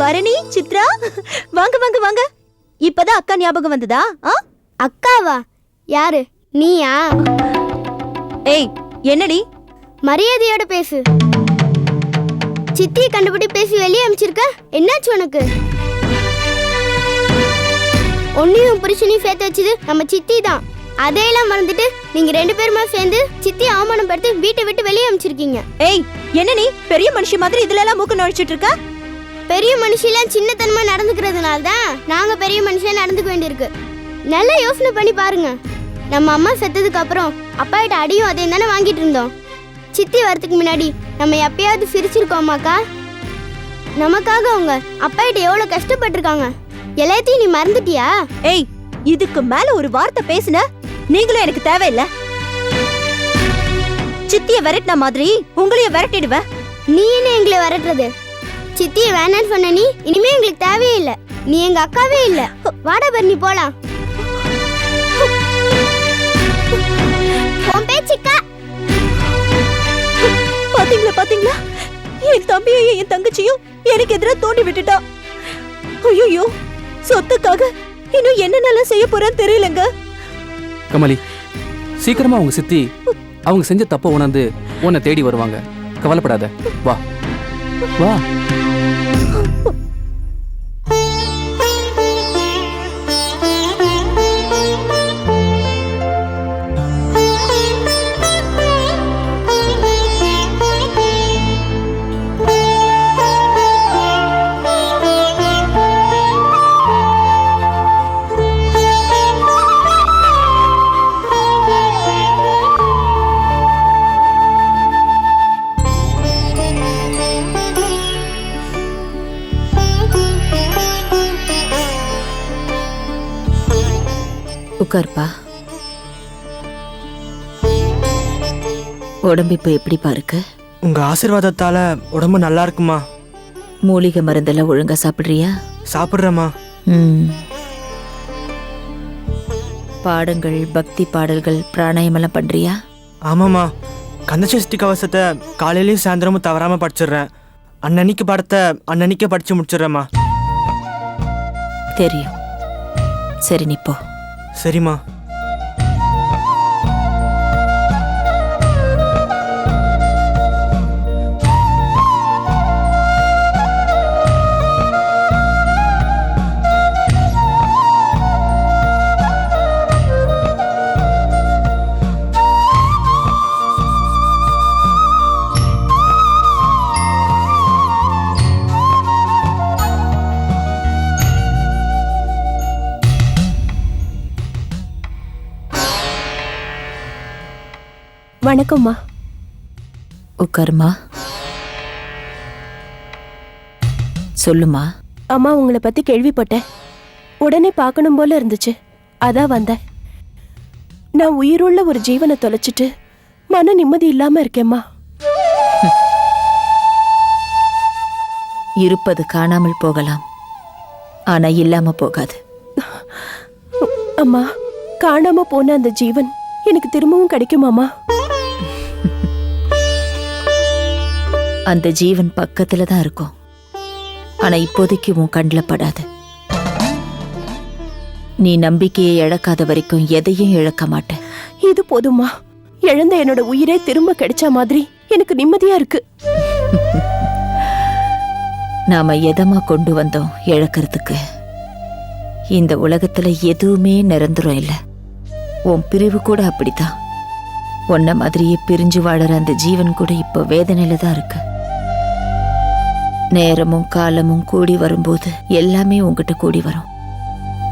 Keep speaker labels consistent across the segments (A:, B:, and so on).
A: பரணி சித்ரா? வாங்க வாங்க வாங்க. இப்பதான் அக்கா ஞாபகம் வந்ததா?
B: அக்காவா? யாரு? நீயா?
A: ஏய் என்னடி?
B: மரியாதையோட பேசு. சித்தியை கண்டுபிடி பேசி வெளியே அனுப்பிச்சிருக்க என்னாச்சு உனக்கு? ஒன்னையும் புருஷனையும் சேர்த்து வச்சது நம்ம சித்தி தான். அதையெல்லாம் மறந்துட்டு நீங்க ரெண்டு பேருமா சேர்ந்து சித்தி அவமானப்படுத்தி வீட்டை விட்டு வெளியே அனுப்பிச்சிருக்கீங்க
A: ஏய் என்ன நீ? பெரிய மனுஷி மாதிரி இதுல எல்லாம் மூக்க நுழைச்சிட்டு இருக்க?
B: பெரிய மனுஷெல்லாம் சின்னத்தனமா நடந்துக்கிறதுனால தான் நாங்க பெரிய மனுஷன் நடந்துக்க வேண்டியிருக்கு. நல்லா யோசனை பண்ணி பாருங்க. நம்ம அம்மா செத்ததுக்கு அப்புறம் அப்பா கிட்ட அடியும் அதையும் தானே வாங்கிட்டு இருந்தோம். சித்தி வரதுக்கு முன்னாடி நம்ம எப்பயாவது சிரிச்சிருக்கோமாக்கா? நமக்காக அவங்க அப்பா கிட்ட எவ்வளவு கஷ்டப்பட்டிருக்காங்க. எல்லாத்தையும் நீ மறந்துட்டியா?
A: ஏய் இதுக்கு மேல ஒரு வார்த்தை பேசுன நீங்களும் எனக்கு தேவையில்ல. சித்திய விரட்டின மாதிரி உங்களையும் விரட்டிடுவேன்.
B: நீ என்ன எங்களை வரட்டுறது? சித்தியை வேணான்னு சொன்ன நீ இனிமே எங்களுக்கு தேவையே இல்லை. நீ எங்க அக்காவே இல்லை. வாடா பரணி போலாம். உன் பேச்சுக்கா
A: பாத்தீங்களா பாத்தீங்களா? என் தம்பியையும் என் தங்கச்சியும் எனக்கு எதிரா தோண்டி விட்டுட்டா. ஐயோ சொத்துக்காக இன்னும் என்னென்னலாம் செய்ய போறான்னு தெரியலங்க.
C: கமலி சீக்கிரமா அவங்க சித்தி அவங்க செஞ்ச தப்ப உணர்ந்து உன்னை தேடி வருவாங்க. கவலைப்படாத. வா. வா.
D: 我 உட்காருப்பா உடம்பு இப்போ எப்படிப்பா இருக்கு?
E: உங்க ஆசீர்வாதத்தால உடம்பு நல்லா இருக்குமா?
D: மூலிகை மருந்தெல்லாம் ஒழுங்கா சாப்பிடுறியா?
E: சாப்பிட்றேம்மா.
D: ம். பாடங்கள் பக்தி பாடல்கள் பிராணாயமெல்லாம் பண்றியா?
E: ஆமாம்மா. கந்தசஷ்டி கவசத்தை காலையிலயும் சாயந்தரமும் தவறாம படிச்சிடுறேன். அன்னன்னைக்கு பாடத்தை அன்னன்னைக்கே படிச்சு முடிச்சிடுறேம்மா.
D: தெரியும். சரி நீ போ.
E: சரிம்மா.
A: வணக்கம்மா.
D: உட்காருமா. சொல்லுமா.
F: அம்மா உங்களை பத்தி கேள்விப்பட்டேன். உடனே பார்க்கணும் போல இருந்துச்சு. அதான் வந்தேன். நான் உயிருள்ள ஒரு ஜீவனை தொலைச்சிட்டு மன நிம்மதி இல்லாம இருக்கேம்மா.
D: இருப்பது காணாமல் போகலாம். ஆனா இல்லாம போகாது.
F: அம்மா காணாம போன அந்த ஜீவன் எனக்கு திரும்பவும் கிடைக்குமாமா
D: அந்த ஜீவன் பக்கத்துல தான் இருக்கும். ஆனா இப்போதைக்கு உன் கண்ணில் படாது. நீ நம்பிக்கையை இழக்காத வரைக்கும் எதையும் இழக்க மாட்ட
F: இது போதுமா இழந்த என்னோட உயிரே திரும்ப கிடைச்ச மாதிரி எனக்கு நிம்மதியா இருக்கு.
D: நாம எதமா கொண்டு வந்தோம் இழக்கிறதுக்கு? இந்த உலகத்துல எதுவுமே நிரந்தரம் இல்ல. உன் பிரிவு கூட அப்படித்தான். உன்ன மாதிரியே பிரிஞ்சு வாழற அந்த ஜீவன் கூட இப்போ வேதனையில தான் இருக்கு. நேரமும் காலமும் கூடி வரும்போது எல்லாமே உங்ககிட்ட கூடி வரும்.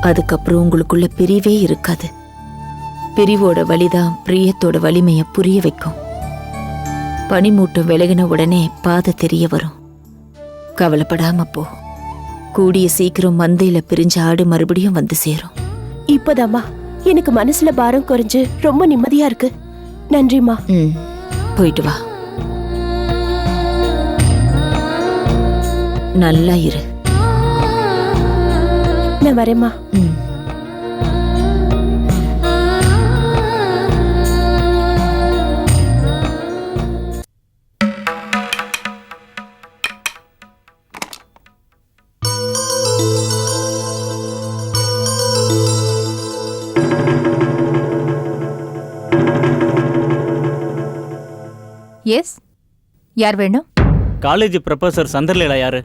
D: அதுக்கப்புறம் உங்களுக்குள்ள பிரிவே இருக்காது. பிரிவோட வலிதான் பிரியத்தோட வலிமைய புரிய வைக்கும். பனிமூட்டம் விலகின உடனே பாதை தெரிய வரும். கவலைப்படாம போ. கூடிய சீக்கிரம் மந்தையில பிரிஞ்ச ஆடு மறுபடியும் வந்து சேரும்.
F: இப்பதாம்மா. எனக்கு மனசுல பாரம் குறைஞ்சு ரொம்ப நிம்மதியா இருக்கு. நன்றிம்மா.
D: ம். போயிட்டு வா. நல்லா இரு.
F: நான் வரேம்மா.
G: எஸ் யார் வேணும்?
H: காலேஜ் ப்ரொஃபசர் சந்திரலீலா யாரு?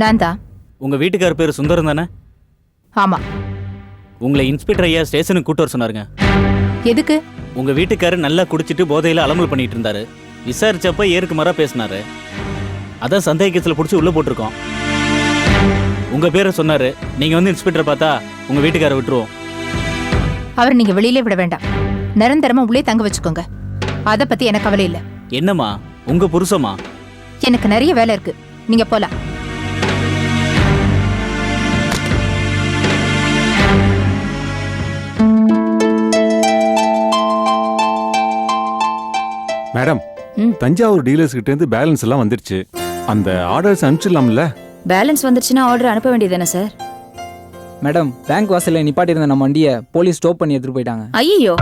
G: நான் தான்
H: உங்க வீட்டுக்கார் பேர் சுந்தரம் தானே?
G: ஆமா.
H: உங்களை இன்ஸ்பெக்டர் ஐயா ஸ்டேஷனுக்கு கூட்டு வர சொன்னாருங்க.
G: எதுக்கு?
H: உங்க வீட்டுக்காரு நல்லா குடிச்சிட்டு போதையில அலமல் பண்ணிட்டு இருந்தாரு. விசாரிச்சப்ப ஏருக்கு மரா பேசினாரு. அதான் சந்தேக கேஸ்ல பிடிச்சி உள்ள போட்டிருக்கோம். உங்க பேரை சொன்னாரு. நீங்க வந்து இன்ஸ்பெக்டர் பார்த்தா உங்க வீட்டுக்காரை விட்டுருவோம்.
G: அவரை நீங்க வெளியிலே விட வேண்டாம். நிரந்தரமா உள்ளே தங்க வச்சுக்கோங்க. அத பத்தி எனக்கு கவலை இல்ல.
H: என்னம்மா? உங்க புருஷமா
G: எனக்கு நிறைய வேலை இருக்கு. நீங்க போலாம்.
I: மேடம்
D: ம்.
I: தஞ்சாவூர் டீலர்ஸ் கிட்ட இருந்து பேலன்ஸ் எல்லாம் வந்துருச்சு அந்த ஆர்டர்ஸ் அனுப்பிச்சிடலாம்ல?
D: பேலன்ஸ் வந்துருச்சுன்னா ஆர்டர் அனுப்ப வேண்டியதானே சார்
J: மேடம் பேங்க் வாசல்ல நிப்பாட்டியிருந்த நம்ம வண்டியை போலீஸ் ஸ்டாப் பண்ணி எடுத்துட்டு போயிட்டாங்க.
D: ஐயோ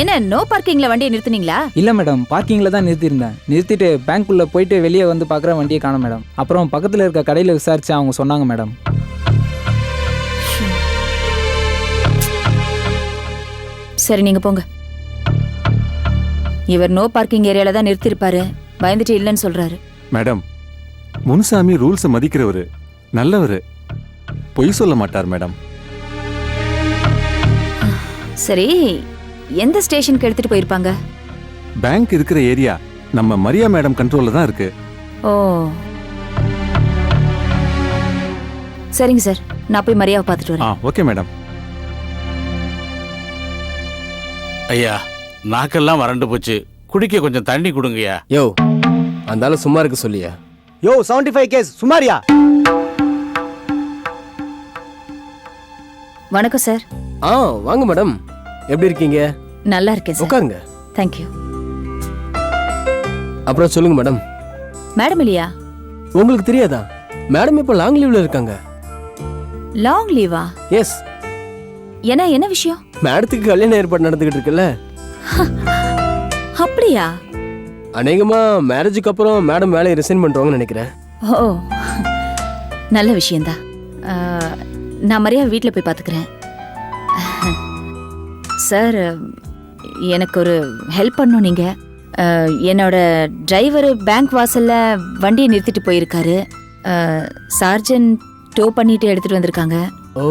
D: என்ன நோ பார்க்கிங்ல வண்டியை நிறுத்துனீங்களா?
J: இல்ல மேடம் பார்க்கிங்ல தான் நிறுத்தியிருந்தேன். நிறுத்திட்டு பேங்க்குள்ள போயிட்டு வெளியே வந்து பார்க்குற வண்டியை காணோம் மேடம் அப்புறம் பக்கத்துல இருக்க கடையில விசாரிச்சு அவங்க சொன்னாங்க மேடம்
D: சரி நீங்க போங்க. இவர் நோ பார்க்கிங் ஏரியால தான் நிறுத்திருப்பாரு. பயந்துட்டு இல்லைன்னு சொல்றாரு.
I: மேடம் முனுசாமி ரூல்ஸை மதிக்கிறவரு நல்லவரு. பொய் சொல்ல மாட்டார் மேடம்.
D: சரி எந்த ஸ்டேஷனுக்கு எடுத்துட்டு போயிருப்பாங்க?
I: பேங்க் இருக்கிற ஏரியா நம்ம மரியா மேடம் கண்ட்ரோல்ல தான் இருக்கு.
D: ஓ. சரிங்க சார் நான் போய் மரியாதை பார்த்துட்டு
I: ஆ
D: வரேன்
I: ஓகே மேடம்.
K: ஐயா நாக்கெல்லாம் வறண்டு போச்சு. குடிக்க கொஞ்சம் தண்ணி கொடுங்கய்யா.
L: யோ அந்தாலும் சும்மா இருக்க சொல்லியா?
E: யோ செவன்டி ஃபைவ் கேஸ் சுமாரியா
D: வணக்கம் சார்
L: ஆ வாங்க மேடம் எப்படி இருக்கீங்க?
D: நல்லா இருக்கேன் சார்
L: உட்காருங்க.
D: தேங்க்யூ
L: அப்புறம் சொல்லுங்க மேடம்
D: மேடம் இல்லையா?
L: உங்களுக்கு தெரியாதா? மேடம் இப்போ லாங் லீவ்ல இருக்காங்க.
D: லாங் லீவா
L: எஸ்
D: ஏன்னா என்ன விஷயம்?
L: மேடத்துக்கு கல்யாண ஏற்பாடு நடந்துகிட்டு இருக்குல்ல?
D: அப்படியா?
L: அநேகமா மேரேஜுக்கு அப்புறம் மேடம் வேலையை ரிசைன் பண்றாங்கன்னு நினைக்கிறேன்.
D: ஓ நல்ல விஷயம்தான் நான் மரியா வீட்டில் போய் பார்த்துக்கிறேன் சார் எனக்கு ஒரு ஹெல்ப் பண்ணணும் நீங்கள் என்னோட டிரைவர் பேங்க் வாசலில் வண்டியை நிறுத்திட்டு போயிருக்காரு. சார்ஜன் டோ பண்ணிட்டு எடுத்துட்டு வந்திருக்காங்க.
L: ஓ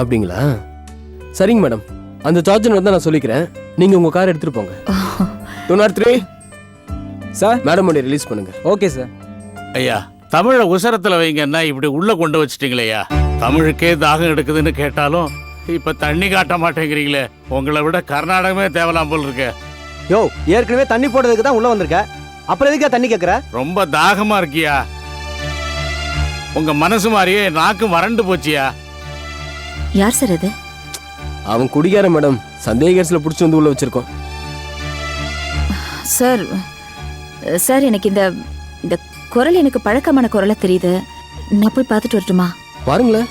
L: அப்படிங்களா? சரிங்க மேடம் அந்த சார்ஜர் வந்து நான் சொல்லிக்கிறேன். நீங்க உங்க கார் எடுத்துட்டு போங்க. Two naught three
J: sir
L: madam வண்டி ரிலீஸ் பண்ணுங்க.
J: ஓகே சார்
K: ஐயா தமிழை உசரத்துல வைங்கன்னா இப்படி உள்ள கொண்டு வச்சிட்டீங்களேயா தமிழுக்கே தாகம் எடுக்குதுன்னு கேட்டாலும் இப்ப தண்ணி காட்ட மாட்டேங்கிறீங்களே. உங்களை விட கர்நாடகமே தேவலாம் போல் இருக்கு.
E: யோ ஏற்கனவே தண்ணி போடுறதுக்கு தான் உள்ள வந்திருக்க. அப்புறம் எதுக்கா தண்ணி கேக்குற?
K: ரொம்ப தாகமா இருக்கியா? உங்க மனசு மாதிரியே நாக்கு வறண்டு போச்சியா?
D: யார் சார் அது?
L: அவன் குடிக்கார மேடம் சந்தேக கேஸ்ல புடிச்சு வந்து உள்ள வச்சிருக்கோம்
D: சார் சார் எனக்கு இந்த இந்த குரல் எனக்கு பழக்கமான குரலா தெரியுது. நான் போய் பார்த்துட்டு வரட்டுமா?
L: பாருங்களேன்.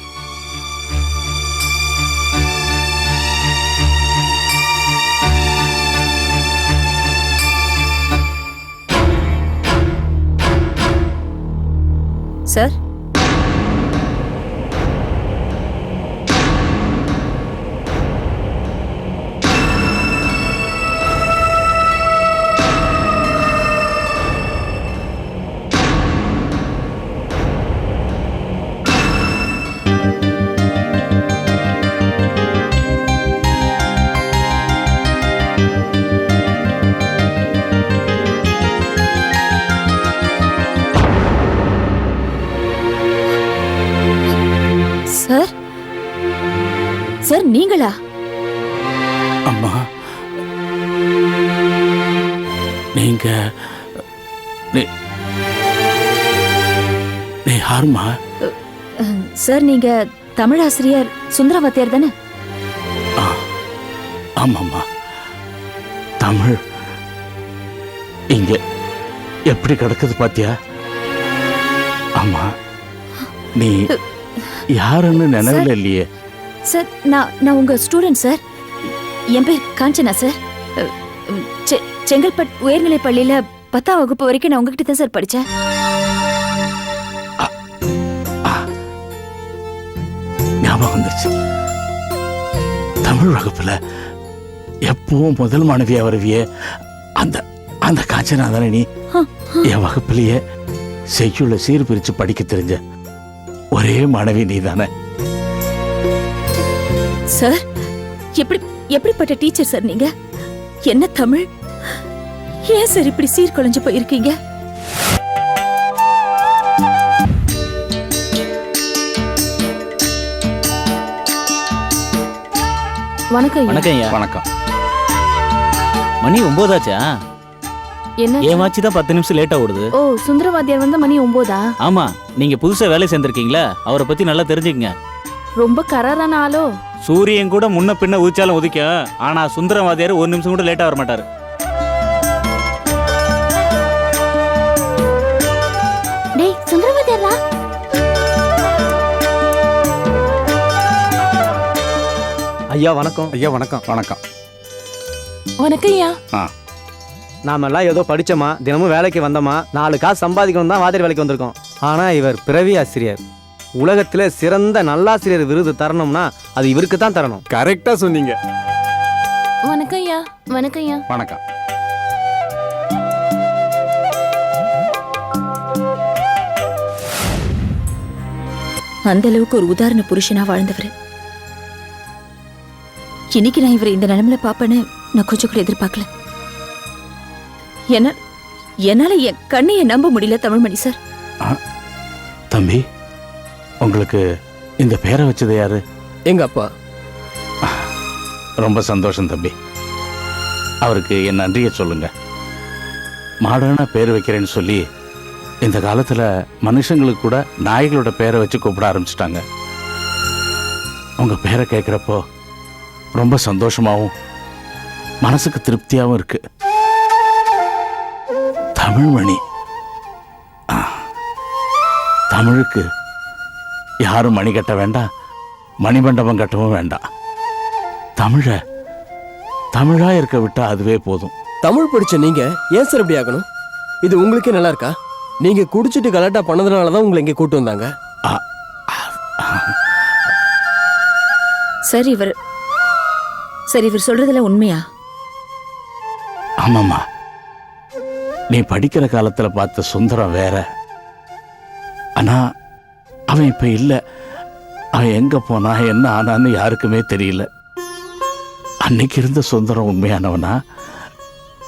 D: சார் நீங்களா
K: அம்மா. நீங்க
D: அஹ், சார் நீங்க தமிழ் ஆசிரியர் சுந்தரவாத்தியார் தானே?
K: ஆமாம்மா. தமிழ். இங்க எப்படி கிடக்குது பாத்தியா? ஆமா நீ யாருன்னு நினைவில் இல்லையே.
D: சார் நான் நான் உங்க ஸ்டூடெண்ட் சார். என் பேர் காஞ்சனா சார். செ- செங்கல்பட் உயர்நிலைப் பள்ளியில பத்தாம் வகுப்பு வரைக்கும் நான் உங்ககிட்ட தான் சார் படித்தேன்
K: ஞாபகம் வந்துருச்சு. தமிழ் வகுப்புல எப்பவும் முதல் மாணவியா வருவியே. அந்த அந்த காஞ்சனா தானே நீ? என் வகுப்பிலேயே செய்யுள்ள சீர் பிரிச்சு படிக்க தெரிஞ்ச ஒரே மாணவி நீ தானே
D: சார் எப்படி எப்படிப்பட்ட டீச்சர் சார் நீங்க? என்ன தமிழ்? ஏன் சார் இப்படி சீர்குலைஞ்சு போயிருக்கீங்க?
F: வணக்கம்.
H: வணக்கம் ஐயா.
I: வணக்கம்.
H: மணி ஒன்பதாச்சா
F: என்ன?
H: என் வாட்சி தான் பத்து நிமிஷம் லேட்டா ஓடுது?
F: ஓ சுந்தரவாத்தியார் வந்த மணி ஒன்பதா
H: ஆமா நீங்க புதுசா வேலை சேர்ந்திருக்கீங்களா? அவரை பத்தி நல்லா தெரிஞ்சுக்கங்க.
F: ரொம்ப கராரான ஆளோ?
H: சூரியன் கூட முன்ன பின்ன உதிச்சாலும் உதிக்கும் ஆனா சுந்தரவாதியார் ஒரு நிமிஷம் கூட லேட்டா வர மாட்டாரு
B: டேய் சுந்தரவாதியாரா?
E: ஐயா வணக்கம்.
I: ஐயா வணக்கம். வணக்கம்.
F: வணக்கம் ஐயா.
E: நாமெல்லாம் ஏதோ படிச்சோமா தினமும் வேலைக்கு வந்தோமா நாலு காசு சம்பாதிக்கணும் தான் வாதிரி வேலைக்கு வந்திருக்கோம். ஆனா இவர் பிறவி ஆசிரியர். உலகத்துல சிறந்த நல்லாசிரியர் விருது தரணும்னா அது இவருக்கு தான் தரணும்.
I: கரெக்டா சொன்னீங்க.
F: வணக்கம் ஐயா வணக்கம். ஐயா
I: வணக்கம்
D: அந்த அளவுக்கு ஒரு உதாரண புருஷனா வாழ்ந்தவர். இன்னைக்கு நான் இவரை இந்த நிலைமையில பாப்பேன்னு நான் கொஞ்சம் கூட எதிர்பார்க்கல. என்ன என்னால என் கண்ணையை நம்ப முடியல தமிழ்மணி சார்.
K: தம்பி. உங்களுக்கு இந்த பேரை வச்சது யாரு?
L: எங்க அப்பா.
K: ரொம்ப சந்தோஷம் தம்பி. அவருக்கு என் நன்றியை சொல்லுங்க. மாடர்னா பேர் வைக்கிறேன்னு சொல்லி இந்த காலத்துல மனுஷங்களுக்கு கூட நாய்களோட பேரை வச்சு கூப்பிட ஆரம்பிச்சிட்டாங்க. உங்க பேரை கேட்குறப்போ ரொம்ப சந்தோஷமாவும் மனசுக்கு திருப்தியாகவும் இருக்கு. தமிழ்மணி. தமிழுக்கு யாரும் மணி கட்ட வேண்டாம் மணிமண்டபம் கட்டவும் வேண்டாம் தமிழை தமிழா இருக்க விட்டா அதுவே போதும்.
L: தமிழ் படிச்ச நீங்க ஏன் சார் இப்படி ஆகணும்? இது உங்களுக்கே நல்லா இருக்கா? நீங்க குடிச்சிட்டு கலாட்டா பண்ணதுனால தான் உங்களை இங்கே கூட்டு வந்தாங்க.
D: சார் இவர் சார் இவர் சொல்றதுல உண்மையா?
K: ஆமாம்மா. நீ படிக்கிற காலத்துல பார்த்த சுந்தரம் வேற. ஆனா அவன் இப்ப இல்ல. அவன் எங்க போனா என்ன ஆனான்னு யாருக்குமே தெரியல. அன்னைக்கு இருந்த சுந்தரம் உண்மையானவனா?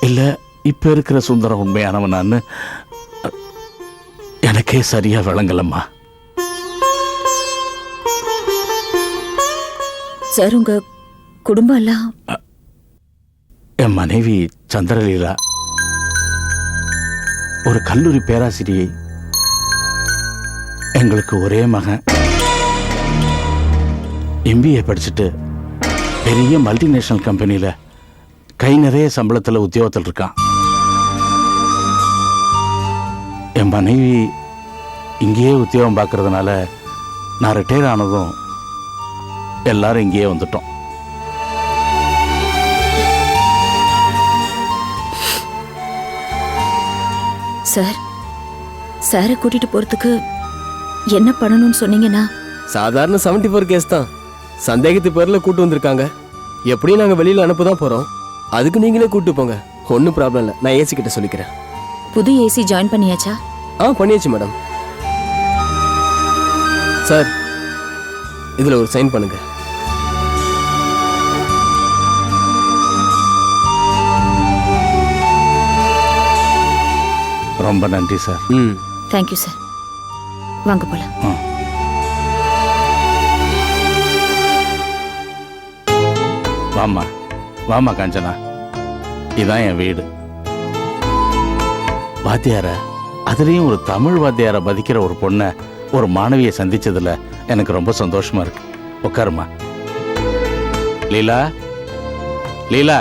K: இல்ல இப்ப இருக்கிற சுந்தரம் உண்மையானவனான்னு எனக்கே சரியா விளங்கலம்மா.
D: சார் உங்க குடும்பம் எல்லாம்?
K: என் மனைவி சந்திரலீலா. ஒரு கல்லூரி பேராசிரியை எங்களுக்கு ஒரே மகன். எம்பிஏ படிச்சுட்டு பெரிய மல்டிநேஷனல் கம்பெனியில் கை நிறைய சம்பளத்தில் உத்தியோகத்தில் இருக்கான். என் மனைவி இங்கேயே உத்தியோகம் பார்க்கறதுனால நான் ரிட்டையர் ஆனதும் எல்லாரும் இங்கேயே வந்துட்டோம்.
D: சார் சாரை கூட்டிட்டு போறதுக்கு என்ன பண்ணணும்னு சொன்னீங்கன்னா?
L: சாதாரண 74 ஃபோர் கேஸ் தான். சந்தேகத்து பேர்ல கூட்டு வந்திருக்காங்க. எப்படியும் நாங்க வெளியில அனுப்ப தான் போறோம். அதுக்கு நீங்களே கூட்டு போங்க. ஒன்றும் ப்ராப்ளம் இல்லை. நான் ஏசி கிட்ட சொல்லிக்கிறேன்.
D: புது ஏசி ஜாயின் பண்ணியாச்சா?
L: ஆ பண்ணியாச்சு மேடம். சார் இதுல ஒரு சைன் பண்ணுங்க.
K: ரொம்ப நன்றி சார்.
L: ம்.
D: தேங்க்யூ சார் வாங்க போலாம்.
K: வாம்மா. வாம்மா காஞ்சனா. இதான் என் வீடு. வாத்தியார அதுலேயும் ஒரு தமிழ் வாத்தியாரை மதிக்கிற ஒரு பொண்ணை ஒரு மாணவியை சந்திச்சதுல எனக்கு ரொம்ப சந்தோஷமா இருக்கு. உட்காருமா லீலா? லீலா?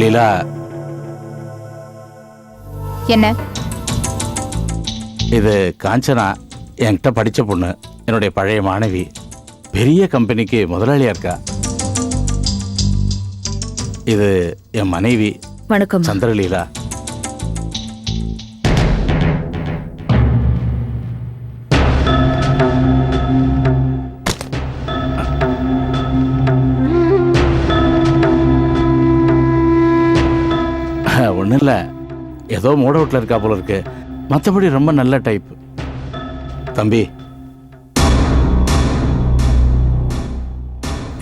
K: லீலா?
G: என்ன?
K: இது காஞ்சனா என்கிட்ட படிச்ச பொண்ணு. என்னுடைய பழைய மாணவி. பெரிய கம்பெனிக்கு முதலாளியா இருக்கா. இது என் மனைவி.
D: வணக்கம்
K: சந்திரலீலா. ஒன்றும் இல்லை ஏதோ மூட வீட்டில் இருக்கா போல இருக்கு. மற்றபடி ரொம்ப நல்ல டைப் தம்பி.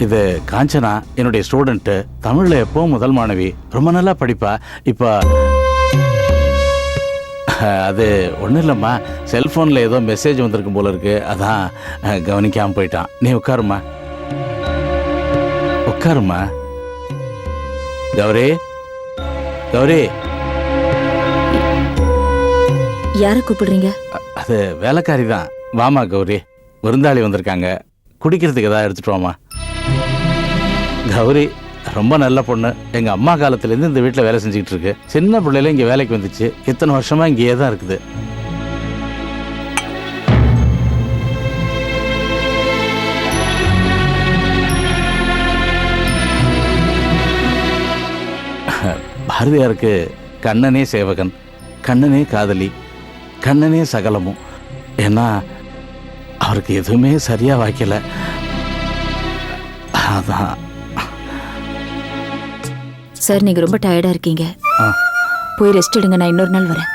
K: இது காஞ்சனா என்னுடைய ஸ்டூடெண்ட்டு தமிழில் எப்போ முதல் மாணவி? ரொம்ப நல்லா படிப்பா. இப்போ அது ஒன்றும் இல்லைம்மா. செல்ஃபோனில் ஏதோ மெசேஜ் வந்திருக்கும் போல இருக்கு. அதான் கவனிக்காமல் போயிட்டான். நீ உட்காருமா உட்காருமா கௌரி. கௌரி.
D: யாரை கூப்பிடுறீங்க?
K: அது வேலைக்காரி தான் வாமா கௌரி. விருந்தாளி வந்திருக்காங்க. குடிக்கிறதுக்கு ஏதாவது எடுத்துட்டு வாமா கௌரி ரொம்ப நல்ல பொண்ணு. எங்க அம்மா காலத்துலேருந்து இந்த வீட்டில் வேலை செஞ்சுக்கிட்டு இருக்கு. சின்ன பிள்ளையில இங்கே வேலைக்கு வந்துச்சு. இத்தனை வருஷமா இங்கேயே தான் இருக்குது. பாரதியாருக்கு கண்ணனே சேவகன். கண்ணனே காதலி. கண்ணனே சகலமும். ஏன்னா அவருக்கு எதுவுமே சரியா வாய்க்கல. அதான்.
D: சார் நீங்க ரொம்ப டயர்டா இருக்கீங்க. போய் ரெஸ்ட் எடுங்க நான் இன்னொரு நாள் வரேன்.